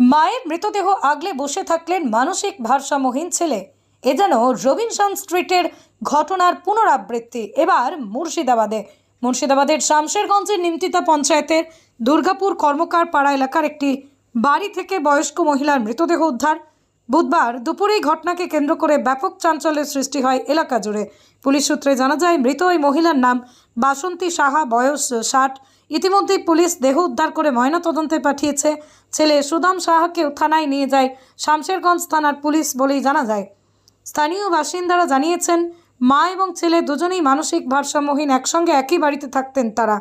মায়ের মৃতদেহ আগলে বসে থাকলেন মানসিক ভারসাম্যহীন ছেলে। এ যেন রবিনসন স্ট্রিটের ঘটনার পুনরাবৃত্তি। এবার মুর্শিদাবাদে। মুর্শিদাবাদের শামশেরগঞ্জের নিমতিতা পঞ্চায়েতের দুর্গাপুর কর্মকার পাড়া এলাকার একটি বাড়ি থেকে বয়স্ক মহিলার মৃতদেহ উদ্ধার। বুধবার দুপুরে ঘটনাকে কেন্দ্র করে ব্যাপক চাঞ্চল্যের সৃষ্টি হয় এলাকা জুড়ে। পুলিশ সূত্রে জানা যায়, মৃত ওই মহিলার নাম বাসন্তী সাহা, বয়স ষাট। ইতিমধ্যেই পুলিশ দেহ উদ্ধার করে ময়নাতদন্তে পাঠিয়েছে। ছেলে সুদাম সাহাকেও থানায় নিয়ে যায় শামশেরগঞ্জ থানার পুলিশ বলেই জানা যায়। স্থানীয় বাসিন্দারা জানিয়েছেন, মা এবং ছেলে দুজনেই মানসিক ভারসাম্যহীন, একসঙ্গে একই বাড়িতে থাকতেন তারা।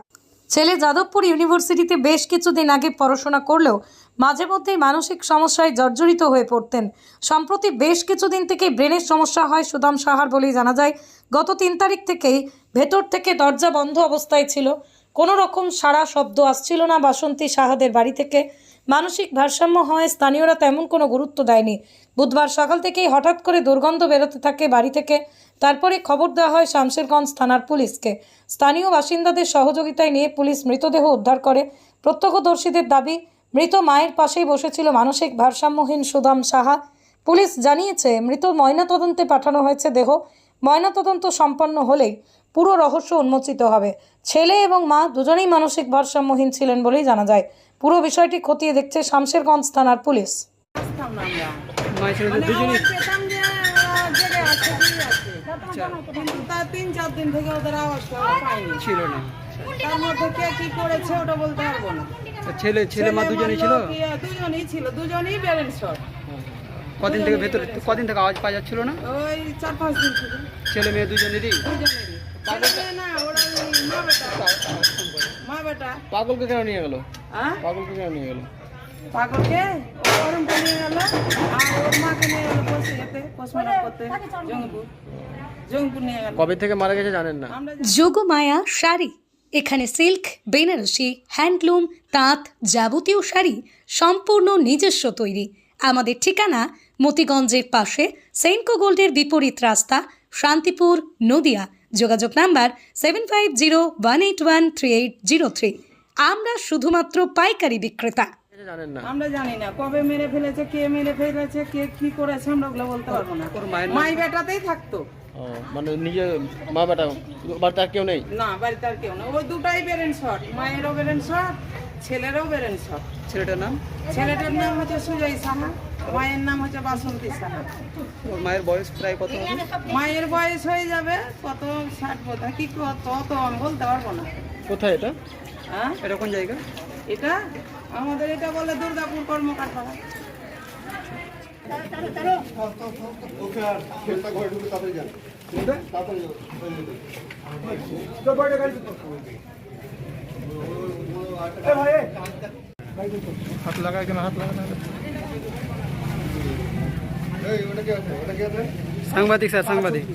ছেলে যাদবপুর ইউনিভার্সিটিতে বেশ কিছুদিন আগে পড়াশোনা করলেও মাঝে মধ্যেই মানসিক সমস্যায় জর্জরিত হয়ে পড়তেন। সম্প্রতি বেশ কিছুদিন থেকে ব্রেনের সমস্যা হয় সুদাম সাহার বলেই জানা যায়, গত তিন তারিখ থেকেই ভেতর থেকে দরজা বন্ধ অবস্থায় ছিল। কোনো রকম সারা শব্দ আসছিল না বাসন্তী সাহাদের বাড়ি থেকে। মানসিক ভারসাম্য হয় স্থানীয়রা তেমন কোনো গুরুত্ব দেয়নি। বুধবার সকাল থেকেই হঠাৎ করে দুর্গন্ধ বেরোতে থাকে বাড়ি থেকে। তারপরে খবর দেওয়া হয় শামশেরগঞ্জ থানার পুলিশকে। স্থানীয় বাসিন্দাদের সহযোগিতায় নিয়ে পুলিশ মৃতদেহ উদ্ধার করে। প্রত্যক্ষদর্শীদের দাবি, মৃত মায়ের পাশেই বসেছিল মানসিক ভারসাম্যহীন সুদাম সাহা। পুলিশ জানিয়েছে, মৃত ময়নাতদন্তে পাঠানো হয়েছে দেহ। ময়নাতদন্ত সম্পন্ন হলেই পুরো রহস্য উন্মোচিত হবে। ছেলে এবং মা দুজনেই মানসিক ভারসাম্যহীন ছিলেন বলেই জানা যায়। পুরো বিষয়টি খতিয়ে দেখছে শামশেরগঞ্জ থানার পুলিশ। মানে তার তিন চার দিন থেকে ওদের আওয়াজটা ছিল না। তার মধ্যে কে কি করেছে ওটা বলতে পারব না। ছেলে ছেলে মা দুজনেই ছিল? দুজনেই ছিল দুজনেই ব্যালেন্স শট কদিন থেকে ভেতরে কদিন থেকে আওয়াজ পাওয়া যাচ্ছিল না? ওই চার পাঁচ দিন ছেলে মেয়ে দুজনেরই? দুজনেরই। ছেলে মেয়ে না ওরা ওই মা বেটা। মা বেটা। পাগলকে কেন নিয়ে গেল? পাগলকে কেন নিয়ে গেল? পাগলকে? গরমটা নিয়ে গেল আর ওর মাকে নিয়ে গেল বসে যেতে করতে। জঙ্গপুর জঙ্গপুর নিয়ে গেল। কবে থেকে মারা গেছে জানেন না? যোগমায়া শাড়ি। এখানে সিল্ক বেনারসি হ্যান্ডলুম তাঁত যাবতীয় শাড়ি সম্পূর্ণ নিজস্ব তৈরি। আমাদের ঠিকানা মতিগঞ্জের পাশে সেন্টকো গোল্ডের বিপরীত রাস্তা শান্তিপুর নদিয়া। যোগাযোগ number seven five zero one eight one three eight zero three আমরা শুধুমাত্র পাইকারি বিক্রেতা। আমরা জানি না কবে মেরে ফেলেছে কে মেরে ফেলেছে কে কি করেছে আমরা ওগুলো বলতে পারব না। মায়ের মাই বেটাতেই থাকতো। মানে নিজে মা বেটা বাড়িতে আর কেউ নেই? না বাড়িতে আর কেউ না ওই দুটাই বেরেন শট মায়েরও বেরেন শট ছেলেরও বেরেন শট ছেলেটার নাম? ছেলেটার নাম হচ্ছে সুজয় সাহা। মায়ের নাম হচ্ছে বাসন্তী সাহা ওর মায়ের বয়স প্রায় কত মায়ের বয়স হয়ে যাবে কত ষাট বোধ কি কত অত আমি বলতে পারব না। কোথায় এটা? হ্যাঁ এটা কোন জায়গা? এটা? আমাদের এটা বলে দুর্গাপুর কর্মকার পাড়া হাত লাগায় কেন? হাত লাগায় सांबादिक सर सांबादिक